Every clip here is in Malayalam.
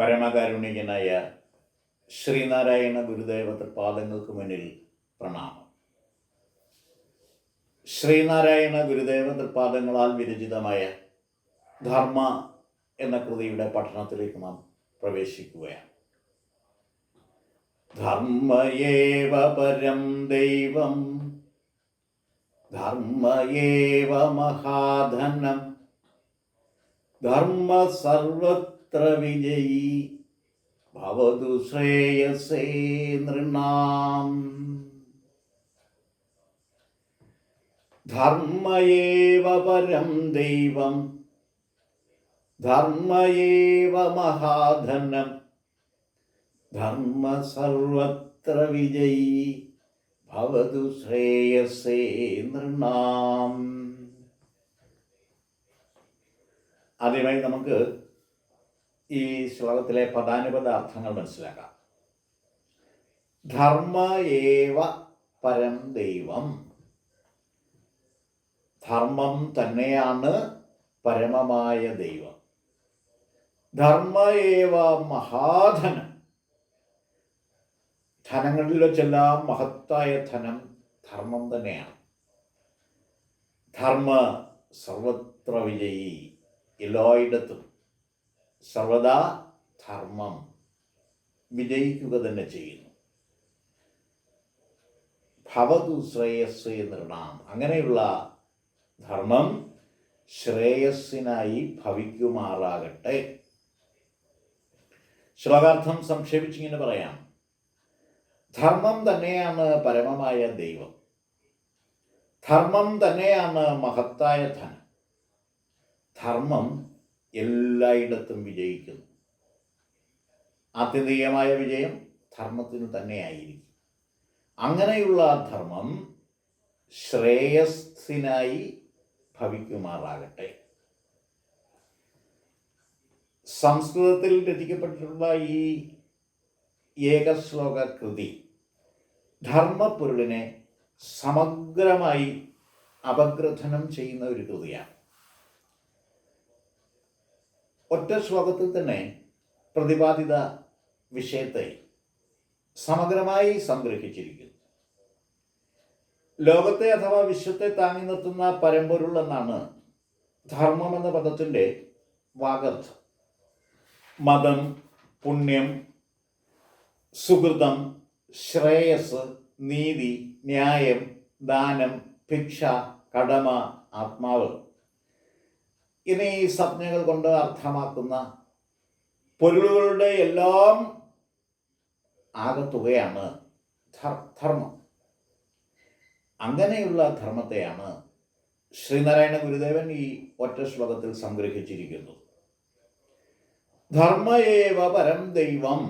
പരമകാരുണികനായ ശ്രീനാരായണ ഗുരുദേവത്തെ പാദങ്ങൾക്ക് മുന്നിൽ പ്രണാമം. ശ്രീനാരായണ ഗുരുദേവ തൃപാദങ്ങളാൽ വിരചിതമായ ധർമ്മ എന്ന കൃതിയുടെ പഠനത്തിലേക്ക് നാം പ്രവേശിക്കുകയാണ്. ധർമ്മയേവ പരം ദൈവം ധർമ്മയേവ മഹാധനം ധർമ്മ സർവത്ര വിജയീ ഭവതു ശ്രേയസേ നൃണാം. ധർമ്മയേവ പരം ദൈവം ധർമ്മയേവ മഹാധനം ധർമ്മ സർവത്ര വിജയി ഭവതു ശ്രേയസേ നൃണാം. ആദ്യമായി നമുക്ക് ഈ ശ്ലോകത്തിലെ പദാനുപദ അർത്ഥങ്ങൾ മനസ്സിലാക്കാം. ധർമ്മ ഏവ പരം ദൈവം. ധർമ്മം തന്നെയാണ് പരമമായ ദൈവം. ധർമ്മ ഏവ മഹാധനം. ധനങ്ങളിൽ വെച്ചെല്ലാം മഹത്തായ ധനം ധർമ്മം തന്നെയാണ്. ധർമ്മ സർവത്ര വിജയി എല്ലായിടത്തും. സർവദാ ധർമ്മം വിജയിക്കുക തന്നെ ചെയ്യുന്നു. ഭവതു ശ്രേയസ് നൃണാം. അങ്ങനെയുള്ള ധർമ്മം ശ്രേയസ്സിനായി ഭവിക്കുമാറാകട്ടെ. ശ്ലോകാർത്ഥം സംക്ഷേപിച്ചിങ്ങനെ പറയാം. ധർമ്മം തന്നെയാണ് പരമമായ ദൈവം. ധർമ്മം തന്നെയാണ് മഹത്തായ ധനം. ധർമ്മം എല്ലായിടത്തും വിജയിക്കുന്നു. ആത്യന്തികമായ വിജയം ധർമ്മത്തിന് തന്നെയായിരിക്കും. അങ്ങനെയുള്ള ധർമ്മം ശ്രേയസ്സിനായി ഭവിക്കുമാറാകട്ടെ. സംസ്കൃതത്തിൽ രചിക്കപ്പെട്ടിട്ടുള്ള ഈ ഏകശ്ലോക കൃതി ധർമ്മപ്പൊരുളിനെ സമഗ്രമായി അപഗ്രഥനം ചെയ്യുന്ന ഒരു കൃതിയാണ്. ഒറ്റ ശ്ലോകത്തിൽ തന്നെ പ്രതിപാദിത വിഷയത്തെ സമഗ്രമായി സംഗ്രഹിച്ചിരിക്കുന്നു. ലോകത്തെ അഥവാ വിശ്വത്തെ താങ്ങി നിർത്തുന്ന പരമ്പൊരുൾ എന്നാണ് ധർമ്മം എന്ന പദത്തിന്റെ വാഗർത്ഥം മതം പുണ്യം സുഹൃതം ശ്രേയസ് നീതി ന്യായം ദാനം ഭിക്ഷ കടമ ആത്മാവ്. എന്നീ സംജ്ഞകൾ കൊണ്ട് അർത്ഥമാക്കുന്ന പൊരുളുകളുടെ എല്ലാം ആകത്തുകയാണ് ധർമ്മം. അങ്ങനെയുള്ള ധർമ്മത്തെയാണ് ശ്രീനാരായണ ഗുരുദേവൻ ഈ ഒറ്റ ശ്ലോകത്തിൽ സംഗ്രഹിച്ചിരിക്കുന്നു ധർമ്മയേവ പരം ദൈവം.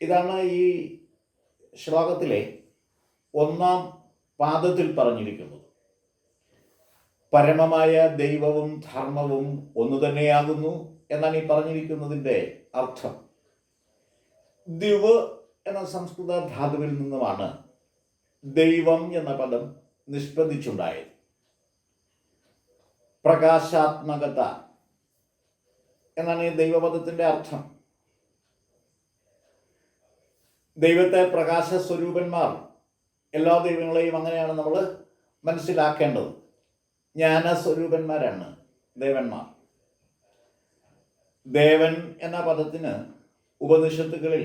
ഇതാണ് ഈ ശ്ലോകത്തിലെ ഒന്നാം പാദത്തിൽ പറഞ്ഞിരിക്കുന്നത്. പരമമായ ദൈവവും ധർമ്മവും ഒന്നു തന്നെയാകുന്നു എന്നാണ് ഈ പറഞ്ഞിരിക്കുന്നതിന്റെ അർത്ഥം. ദിവ് എന്ന സംസ്കൃത ധാതുവിൽ നിന്നുമാണ് ദൈവം എന്ന പദം നിഷ്പദിച്ചുണ്ടായത് പ്രകാശാത്മകത എന്നാണ് ഈ ദൈവപദത്തിന്റെ അർത്ഥം. ദൈവത്തെ പ്രകാശ സ്വരൂപന്മാർ എല്ലാ ദൈവങ്ങളെയും അങ്ങനെയാണ് നമ്മൾ മനസ്സിലാക്കേണ്ടത്. ജ്ഞാനസ്വരൂപന്മാരാണ്. ദേവന്മാർ. ദേവൻ എന്ന പദത്തിന് ഉപനിഷത്തുകളിൽ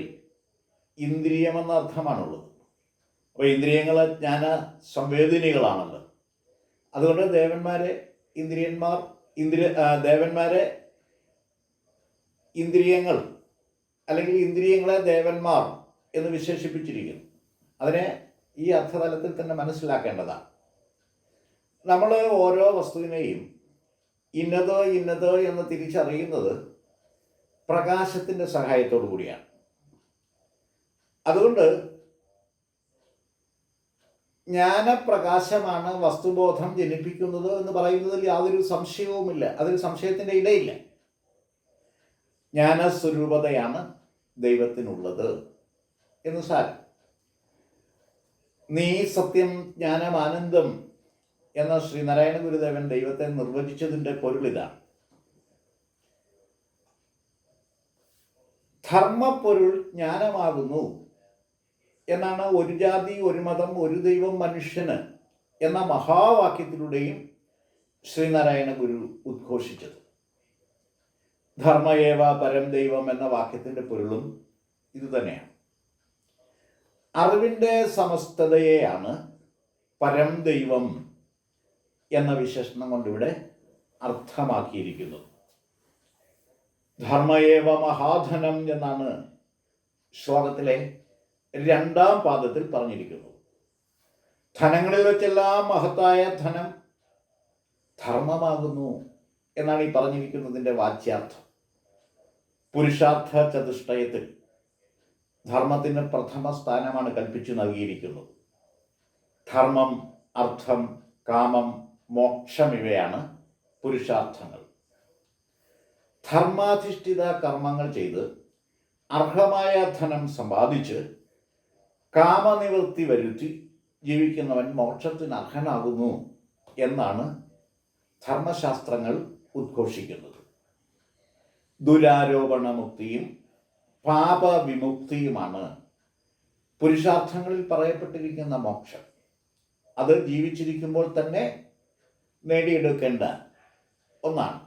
ഇന്ദ്രിയമെന്ന അർത്ഥമാണുള്ളത് അപ്പോൾ ഇന്ദ്രിയങ്ങൾ ജ്ഞാന സംവേദിനികളാണല്ലോ. അതുകൊണ്ട് ദേവന്മാരെ ഇന്ദ്രിയന്മാർ ഇന്ദ്രിയ ദേവന്മാരെ ഇന്ദ്രിയങ്ങൾ അല്ലെങ്കിൽ ഇന്ദ്രിയങ്ങളെ ദേവന്മാർ എന്ന് വിശേഷിപ്പിച്ചിരിക്കുന്നു. അതിനെ ഈ അർത്ഥതലത്തിൽ തന്നെ മനസ്സിലാക്കേണ്ടതാണ്. നമ്മൾ ഓരോ വസ്തുവിനെയും ഇന്നത് ഇന്നത് എന്ന് തിരിച്ചറിയുന്നത് പ്രകാശത്തിന്റെ സഹായത്തോടു കൂടിയാണ്. അതുകൊണ്ട് ജ്ഞാനപ്രകാശമാണ് വസ്തുബോധം ജനിപ്പിക്കുന്നത് എന്ന് പറയുന്നതിൽ യാതൊരു സംശയവുമില്ല. അതിൽ സംശയത്തിന്റെ ഇടയില്ല. ജ്ഞാനസ്വരൂപതയാണ് ദൈവത്തിനുള്ളത് എന്ന് സാരം. നീ സത്യം ജ്ഞാനം ആനന്ദം എന്ന ശ്രീനാരായണ ഗുരുദേവൻ ദൈവത്തെ നിർവചിച്ചതിന്റെ പൊരുളിതാണ് ധർമ്മപ്പൊരുൾ ജ്ഞാനമാകുന്നു എന്നാണ് ഒരു ജാതി ഒരു മതം ഒരു ദൈവം മനുഷ്യന് എന്ന മഹാവാക്യത്തിലൂടെയും ശ്രീനാരായണ ഗുരു ഉദ്ഘോഷിച്ചത്. ധർമ്മയേവ പരം ദൈവം എന്ന വാക്യത്തിന്റെ പൊരുളും ഇതുതന്നെയാണ് അറിവിന്റെ സമസ്തതയെയാണ് പരം ദൈവം എന്ന വിശേഷണം കൊണ്ടിവിടെ അർത്ഥമാക്കിയിരിക്കുന്നു. ധർമ്മയേവ മഹാധനം എന്നാണ് ശ്ലോകത്തിലെ രണ്ടാം പാദത്തിൽ പറഞ്ഞിരിക്കുന്നത് ധനങ്ങളിൽ വെച്ചെല്ലാം മഹത്തായ ധനം ധർമ്മമാകുന്നു എന്നാണ് ഈ പറഞ്ഞിരിക്കുന്നതിന്റെ വാച്യാർത്ഥം. പുരുഷാർത്ഥ ചതുഷ്ടയത്തിൽ ധർമ്മത്തിന് പ്രഥമ സ്ഥാനമാണ് കൽപ്പിച്ചു നൽകിയിരിക്കുന്നത്. ധർമ്മം അർത്ഥം കാമം മോക്ഷം ഇവയാണ് പുരുഷാർത്ഥങ്ങൾ. ധർമാധിഷ്ഠിത കർമ്മങ്ങൾ ചെയ്ത് അർഹമായ ധനം സമ്പാദിച്ച് കാമനിവൃത്തി വരുത്തി ജീവിക്കുന്നവൻ മോക്ഷത്തിന് അർഹനാകുന്നു എന്നാണ് ധർമ്മശാസ്ത്രങ്ങൾ ഉദ്ഘോഷിക്കുന്നത്. ദുരാരോപണമുക്തിയും പാപവിമുക്തിയുമാണ് പുരുഷാർത്ഥങ്ങളിൽ പറയപ്പെട്ടിരിക്കുന്ന മോക്ഷം. അത് ജീവിച്ചിരിക്കുമ്പോൾ തന്നെ നേടിയെടുക്കേണ്ട ഒന്നാണ്.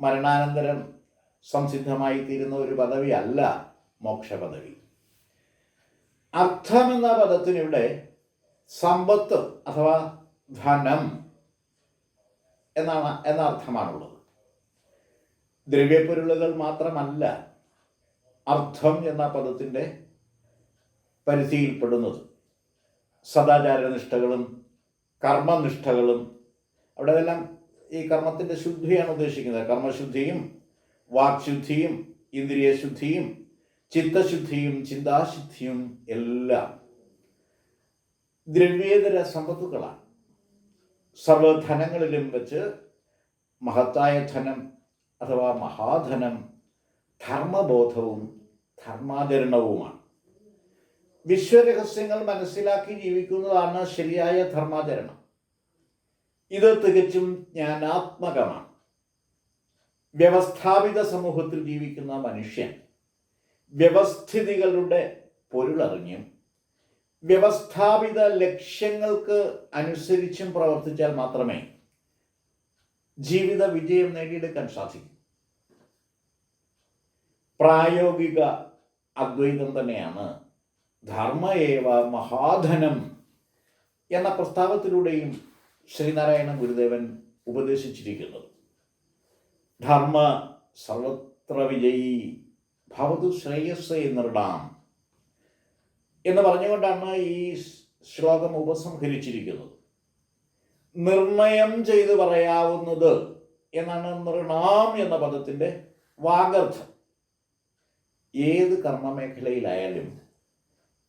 മരണാനന്തരം സംസിദ്ധമായി തീരുന്ന ഒരു പദവി അല്ല മോക്ഷപദവി. അർത്ഥം എന്ന പദത്തിനിവിടെ സമ്പത്ത് അഥവാ ധനം എന്നാണ് എന്ന അർത്ഥമാണുള്ളത്. ദ്രവ്യപ്പൊരുളുകൾ മാത്രമല്ല അർത്ഥം എന്ന പദത്തിന്റെ പരിധിയിൽപ്പെടുന്നത്. സദാചാരനിഷ്ഠകളും കർമ്മനിഷ്ഠകളും അവിടെ എല്ലാം ഈ കർമ്മത്തിന്റെ ശുദ്ധിയാണ് ഉദ്ദേശിക്കുന്നത്. കർമ്മശുദ്ധിയും വാക്ശുദ്ധിയും ഇന്ദ്രിയശുദ്ധിയും ചിത്തശുദ്ധിയും ചിന്താശുദ്ധിയും എല്ലാം ദ്രവ്യേതര സമ്പത്തുക്കളാണ്. സർവധനങ്ങളിലും വെച്ച് മഹത്തായ ധനം അഥവാ മഹാധനം ധർമ്മബോധവും ധർമാചരണവുമാണ്. വിശ്വരഹസ്യങ്ങൾ മനസ്സിലാക്കി ജീവിക്കുന്നതാണ് ശരിയായ ധർമാചരണം. ഇത് തികച്ചും ജ്ഞാനാത്മകമാണ്. വ്യവസ്ഥാപിത സമൂഹത്തിൽ ജീവിക്കുന്ന മനുഷ്യൻ വ്യവസ്ഥിതികളുടെ പൊരുളറിഞ്ഞും വ്യവസ്ഥാപിത ലക്ഷ്യങ്ങൾക്ക് അനുസരിച്ചും പ്രവർത്തിച്ചാൽ മാത്രമേ ജീവിത വിജയം നേടിയെടുക്കാൻ സാധിക്കൂ. പ്രായോഗിക അദ്വൈതം തന്നെയാണ് ധർമ്മയേവ മഹാധനം എന്ന പ്രസ്താവത്തിലൂടെയും ശ്രീനാരായണ ഗുരുദേവൻ ഉപദേശിച്ചിരിക്കുന്നത്. ധർമ്മ സർവത്ര വിജയി ഭവതു ശ്രേയസ് എന്നിടാം എന്ന് പറഞ്ഞുകൊണ്ടാണ് ഈ ശ്ലോകം ഉപസംഹരിച്ചിരിക്കുന്നത്. നിർണയം ചെയ്തു പറയാവുന്നത് എന്നാണ് നൃണാം എന്ന പദത്തിന്റെ വാഗർത്ഥം. ഏത് കർമ്മമേഖലയിലായാലും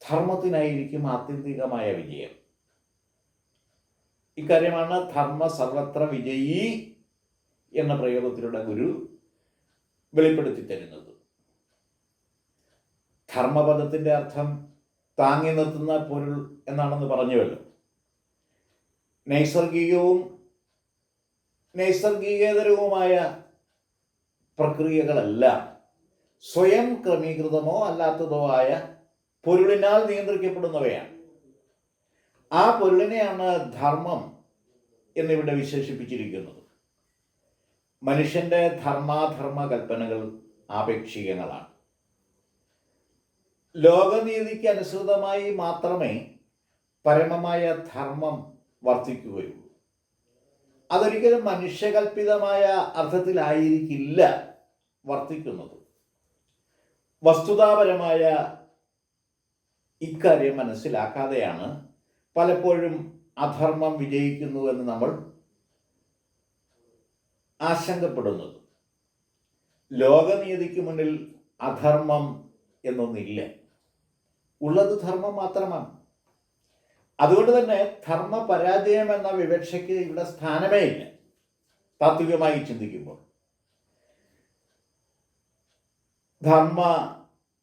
ധർമ്മത്തിനായിരിക്കും ആത്യന്തികമായ വിജയം. ഇക്കാര്യമാണ് ധർമ്മ സർവത്ര വിജയി എന്ന പ്രയോഗത്തിലൂടെ ഗുരു വെളിപ്പെടുത്തി തരുന്നത്. ധർമ്മപദത്തിന്റെ അർത്ഥം താങ്ങി നിർത്തുന്ന പൊരുൾ എന്നാണെന്ന് പറഞ്ഞുവല്ലോ. നൈസർഗികവും നൈസർഗികേതരവുമായ പ്രക്രിയകളെല്ലാം. സ്വയം ക്രമീകൃതമോ അല്ലാത്തതോ ആയ പൊരുളിനാൽ നിയന്ത്രിക്കപ്പെടുന്നവയാണ്. ആ പൊരുളിനെയാണ് ധർമ്മം എന്നിവിടെ വിശേഷിപ്പിച്ചിരിക്കുന്നത് മനുഷ്യന്റെ ധർമാധർമ്മ കൽപ്പനകൾ ആപേക്ഷികങ്ങളാണ്. ലോകനീതിക്ക് അനുസൃതമായി മാത്രമേ പരമമായ ധർമ്മം വർദ്ധിക്കുകയുള്ളൂ അതൊരിക്കലും മനുഷ്യകൽപിതമായ അർത്ഥത്തിലായിരിക്കില്ല വർത്തിക്കുന്നത്. വസ്തുതാപരമായ ഇക്കാര്യം മനസ്സിലാക്കാതെയാണ് പലപ്പോഴും അധർമ്മം വിജയിക്കുന്നു എന്ന് നമ്മൾ ആശങ്കപ്പെടുന്നത് ലോകനീതിക്ക് മുന്നിൽ അധർമ്മം എന്നൊന്നില്ല. ഉള്ളത് ധർമ്മം മാത്രമാണ്. അതുകൊണ്ട് തന്നെ ധർമ്മ പരാജയം എന്ന വിവക്ഷയ്ക്ക് ഇവിടെ സ്ഥാനമേ ഇല്ല. താത്വികമായി ചിന്തിക്കുമ്പോൾ. ധർമ്മ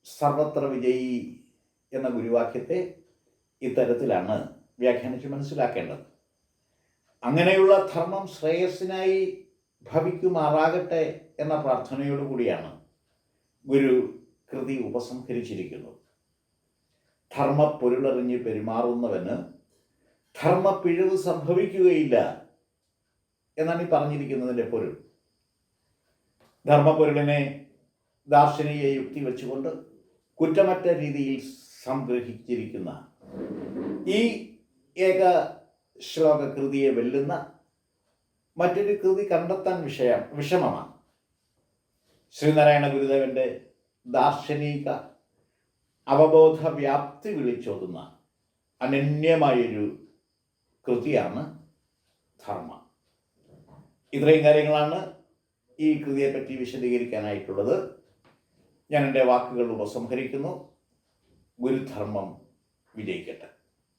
സർവത്ര വിജയി എന്ന ഗുരുവാക്യത്തെ ഇത്തരത്തിലാണ് വ്യാഖ്യാനിച്ച് മനസ്സിലാക്കേണ്ടത്. അങ്ങനെയുള്ള ധർമ്മം ശ്രേയസ്സിനായി ഭവിക്കുമാറാകട്ടെ എന്ന പ്രാർത്ഥനയോടുകൂടിയാണ് ഗുരു കൃതി ഉപസംഹരിച്ചിരിക്കുന്നത്. ധർമ്മ പൊരുളറിഞ്ഞ് പെരുമാറുന്നവന് ധർമ്മ പിഴവ് സംഭവിക്കുകയില്ല എന്നാണ് ഈ പറഞ്ഞിരിക്കുന്നതിന്റെ പൊരുൾ. ധർമ്മപൊരുളിനെ ദാർശനിക യുക്തി വെച്ചുകൊണ്ട് കുറ്റമറ്റ രീതിയിൽ സംഗ്രഹിച്ചിരിക്കുന്ന ഈ ഏക ശ്ലോക കൃതിയെ വെല്ലുന്ന മറ്റൊരു കൃതി കണ്ടെത്താൻ വിഷയം വിഷമമാണ്. ശ്രീനാരായണ ഗുരുദേവന്റെ ദാർശനിക അവബോധ വ്യാപ്തി വിളിച്ചോതുന്ന അനന്യമായൊരു കൃതിയാണ് ധർമ്മ. ഇത്രയും കാര്യങ്ങളാണ് ഈ കൃതിയെപ്പറ്റി വിശദീകരിക്കാനായിട്ടുള്ളത്. ഞാൻ എന്റെ വാക്കുകൾ ഉപസംഹരിക്കുന്നു. ഗുരുധർമ്മം വിജയിക്കട്ടെ.